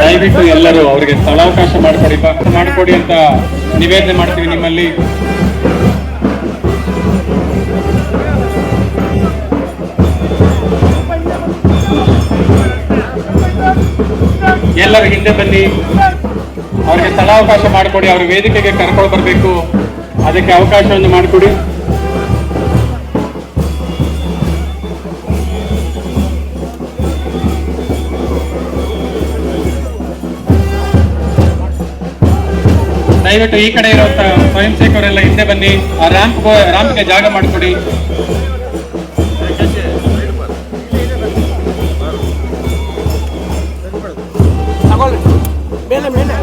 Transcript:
ದಯವಿಟ್ಟು ಎಲ್ಲರೂ ಅವರಿಗೆ ಸ್ಥಳಾವಕಾಶ ಮಾಡಿಕೊಡಿ ಮಾಡಿಕೊಡಿ ಅಂತ ನಿವೇದನೆ ಮಾಡ್ತೀವಿ ನಿಮ್ಮಲ್ಲಿ. ಎಲ್ಲರೂ ಹಿಂದೆ ಬನ್ನಿ. ಅವರಿಗೆ ಸ್ಥಳಾವಕಾಶ ಮಾಡಿಕೊಡಿ, ಅವ್ರ ವೇದಿಕೆಗೆ ಕರ್ಕೊಂಡು ಬರಬೇಕು. ಅದಕ್ಕೆ ಅವಕಾಶವನ್ನು ಮಾಡಿಕೊಡಿ. ದಯವಿಟ್ಟು ಈ ಕಡೆ ಇರುವಂತ ಸ್ವಯಂ ಸೇವಕರೆಲ್ಲ ಹಿಂದೆ ಬನ್ನಿ. ಆ ರ್ಯಾಂಪ್ ರ್ಯಾಂಪ್ಗೆ ಜಾಗ ಮಾಡಿಕೊಡಿ. ಮೇಲೆ ಮೇಲೆ.